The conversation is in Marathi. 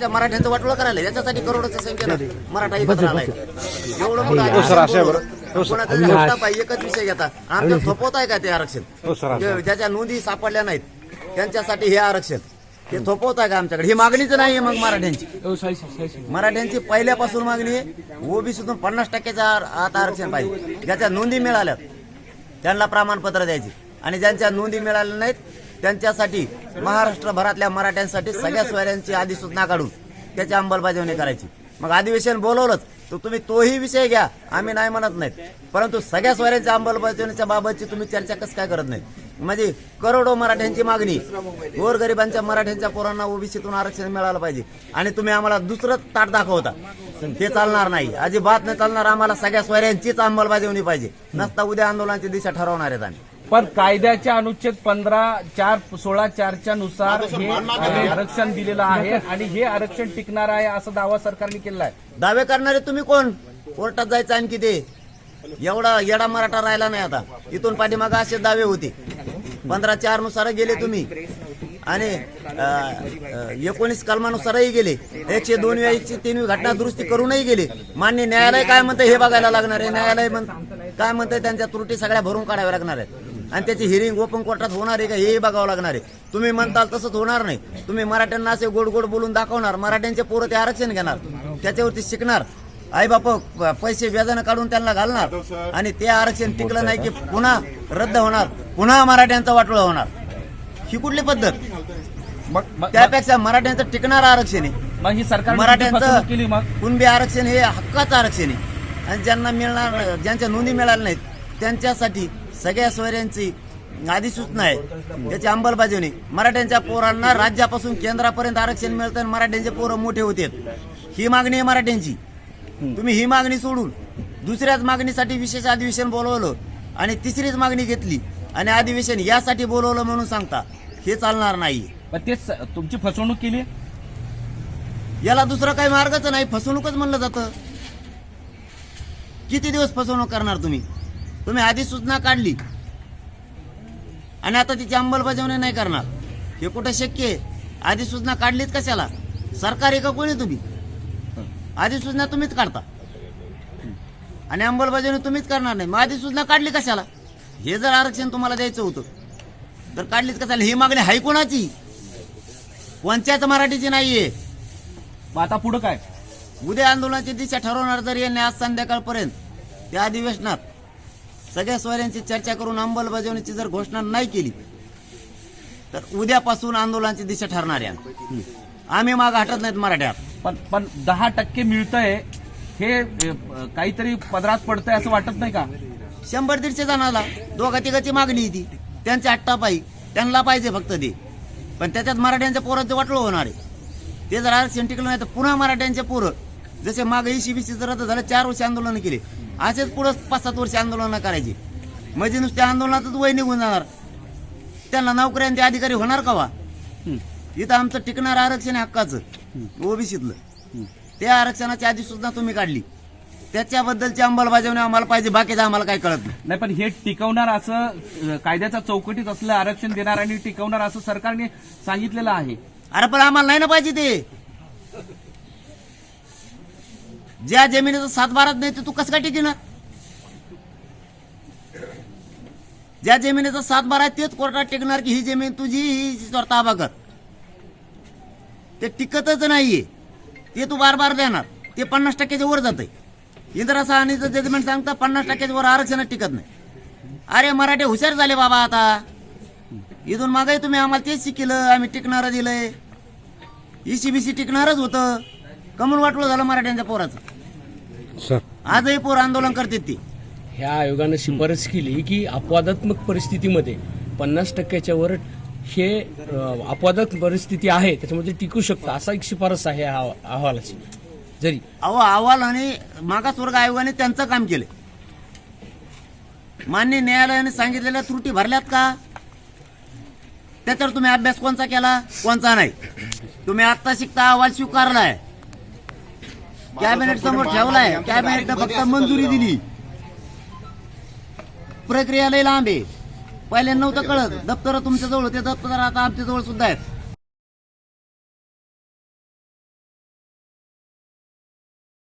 त्या मराठ्यांचं वाटोळं करायला याच्यासाठी करोडोच्या संख्येनं मराठा एकत्र आलाय. एवढं मोठं हो बरं. हो हप्ता पाहिजे एकच विषय घेता. आमचं थोपवत आहे का ते आरक्षण? हो जे- ज्याच्या नोंदी सापडल्या नाहीत त्यांच्यासाठी हे आरक्षण. ते थोपवत आहे का आमच्याकडे? ही मागणीच नाही मग मराठ्यांची. मराठ्यांची पहिल्यापासून मागणी आहे ओबीसीतून पन्नास टक्क्याच्या आर- आत आरक्षण पाहिजे. ज्याच्या नोंदी मिळाल्यात त्यांना प्रमाणपत्र द्यायचे. आणि ज्यांच्या नोंदी मिळाल्या नाहीत त्यांच्यासाठी महाराष्ट्रभरातल्या मराठ्यांसाठी सगळ्या सोयऱ्यांची अधिसूचना काढून त्याची अंमलबजावणी करायची. मग अधिवेशन बोलवलंच तर तुम्ही तोही विषय घ्या. आम्ही नाही म्हणत नाहीत. परंतु सगळ्या सोयऱ्यांच्या अंमलबजावणीच्या बाबतची तुम्ही चर्चा कसं काय करत नाही म्हणजे करोडो मराठ्यांची मागणी. गोरगरिबांच्या मराठ्यांच्या पोरांना ओबीसीतून आरक्षण मिळालं पाहिजे. आणि तुम्ही आम्हाला दुसरं ताट दाखवता. ते चालणार नाही. अजिबात नाही चालणार. आम्हाला सगळ्या सोयऱ्यांचीच अंमलबजावणी पाहिजे. नसता उद्या आंदोलनाची दिशा ठरवणार आहेत आम्ही. पण कायद्याच्या अनुच्छेद पंधरा चार सोळा चारच्या नुसार हे आरक्षण दिलेलं आहे आणि हे आरक्षण टिकणार आहे असा दावा सरकारने केला आहे. दावे करणारे तुम्ही कोण? कोर्टात जायचं आणखी ते. एवढा येडा मराठा राहिला नाही आता. इथून पाठीमागे असे दावे होते. पंधरा चारनुसार गेले तुम्ही. आणि एकोणीस कलमानुसारही गेले. एकशे दोन एकशे तीन घटना दुरुस्ती करूनही गेले. मान्य न्यायालय काय म्हणतं हे बघायला लागणार आहे. न्यायालय काय म्हणतंय? त्यांच्या त्रुटी सगळ्या भरून काढाव्या लागणार आहेत. आणि त्याची हिरिंग ओपन कोर्टात होणार आहे का हे बघावं लागणार आहे. तुम्ही म्हणताल तसंच होणार नाही. तुम्ही मराठ्यांना असे गोड गोड बोलून दाखवणार मराठ्यांचे पोरं ते आरक्षण घेणार त्याच्यावरती शिकणार. आई बाप पैसे व्याजानं काढून त्यांना घालणार. आणि ते आरक्षण टिकलं नाही की पुन्हा रद्द होणार पुन्हा मराठ्यांचा वाटोळा होणार. ही कुठली पद्धत? त्यापेक्षा मराठ्यांचं टिकणारं आरक्षण आहे. मग ही मग मराठ्यांचं कुणबी आरक्षण हे हक्काचं आरक्षण आहे. आणि ज्यांना मिळणार ज्यांच्या नोंदी मिळाल्या नाहीत त्यांच्यासाठी सगळ्या सोयऱ्यांची अधिसूचना आहे. त्याची अंमलबजावणी मराठ्यांच्या पोरांना राज्यापासून केंद्रापर्यंत आरक्षण मिळतं आणि मराठ्यांचे पोरं मोठे होते ही मागणी आहे मराठ्यांची. तुम्ही ही मागणी सोडून दुसऱ्याच मागणीसाठी विशेष अधिवेशन बोलवलं आणि तिसरीच मागणी घेतली आणि अधिवेशन यासाठी बोलवलं म्हणून सांगता हे चालणार नाही. पण ते स- तुमची फसवणूक केली? याला दुसरं काही मार्गच नाही. फसवणूकच म्हणलं जातं. किती दिवस फसवणूक करणार तुम्ही? तुम्ही आधी सूचना काढली. आणि आता तिची अंमलबजावणी नाही करणार. हे कुठं शक्य आहे? आधी सूचना काढलीच कशाला? सरकार आहे का कोणी तुम्ही? आधी सूचना तुम्हीच काढता. आणि अंमलबजावणी तुम्हीच करणार नाही. मग आधी सूचना काढली कशाला? हे जर आरक्षण तुम्हाला द्यायचं होतं तर काढलीच कशाला? ही मागणी हाय कोणाची? कोणत्याच मराठीची नाहीये. मग आता पुढे काय? उद्या आंदोलनाची दिशा ठरवणार जर यांनी आज संध्याकाळपर्यंत त्या अधिवेशनात सगळ्या सोयऱ्यांची चर्चा करून अंमलबजावणीची जर घोषणा नाही केली तर उद्यापासून आंदोलनाची दिशा ठरणार आहे आम्ही. माग हटत नाहीत मराठ्यात पण पण दहा टक्के मिळतंय हे काहीतरी पदरात पडतंय असं वाटत नाही का? शंभर दीडशे जणाला दोघा तिघाची मागणी ती. त्यांच्या अट्टापायी त्यांना पाहिजे फक्त ते. पण त्याच्यात मराठ्यांच्या पोरांचं वाटलं होणार आहे. ते जर आरक्षण टिकलं नाही तर पुन्हा मराठ्यांचे पोरं जसे मागे ईसीबीसी रद्द झालं चार वर्ष आंदोलन केले. असेच पुढं पाच सात वर्ष आंदोलन करायची. म्हणजे नुसत्या आंदोलनातच वय निघून जाणार. त्यांना नोकऱ्यांचे अधिकारी होणार का वा? इथं आमचं टिकणारं आरक्षण हक्काचं. ओबीसीतलं. त्या आरक्षणाची अधिसूचना तुम्ही काढली. त्याच्याबद्दलची अंमलबजावणी आम्हाला पाहिजे बाकीचं आम्हाला काही कळत नाही. पण हे टिकवणार असं कायद्याच्या चौकटीत असलं आरक्षण देणार आणि टिकवणार असं सरकारने सांगितलेलं आहे. अरे पण आम्हाला नाही ना पाहिजे ते. ज्या जमिनीचा सात बारात नाही ते तू कसं काय टिकणार ज्या जमिनीचा सात बारा आहे तेच कोर्टात टिकणार की ही जमीन तुझी ही ताबा कर. ते टिकतच नाहीये. ते तू बार बार देणार. ते पन्नास टक्क्याच्या वर जाते इंदिरा सहानीचं जजमेंट सांगता पन्नास टक्क्याच्या वर आरक्षण टिकत नाही. अरे मराठे हुशार झाले बाबा आता. इथून मागे तुम्ही आम्हाला तेच शिकलं आम्ही टिकणारं दिलंय. सी टिकणारच होतं. कमल वाटलं झालं मराठ्यांच्या पोराचं. आजही पोर आंदोलन करतात ते. ह्या आयोगानं शिफारस केली की अपवादात्मक परिस्थितीमध्ये पन्नास टक्क्याच्या वर हे अपवादात्मक परिस्थिती आहे त्याच्यामध्ये टिकू शकतं असा एक शिफारस आहे ह्या अहवालाची. जरी अहो अहवाल आणि मागासवर्ग आयोगाने त्यांचं काम केलं मान्य न्यायालयाने सांगितलेल्या त्रुटी भरल्यात का? त्याच्यावर तुम्ही अभ्यास कोणचा केला कोणचा नाही? तुम्ही आत्ता शिकता अहवाल स्वीकारलाय. कॅबिनेट समोर ठेवलाय. कॅबिनेटनं फक्त मंजुरी दिली. प्रक्रिया लई लांब आहे. पहिले नव्हतं कळत. दप्तर तुमच्या जवळ होते. दप्तर आता आमच्या जवळ सुद्धा आहेत.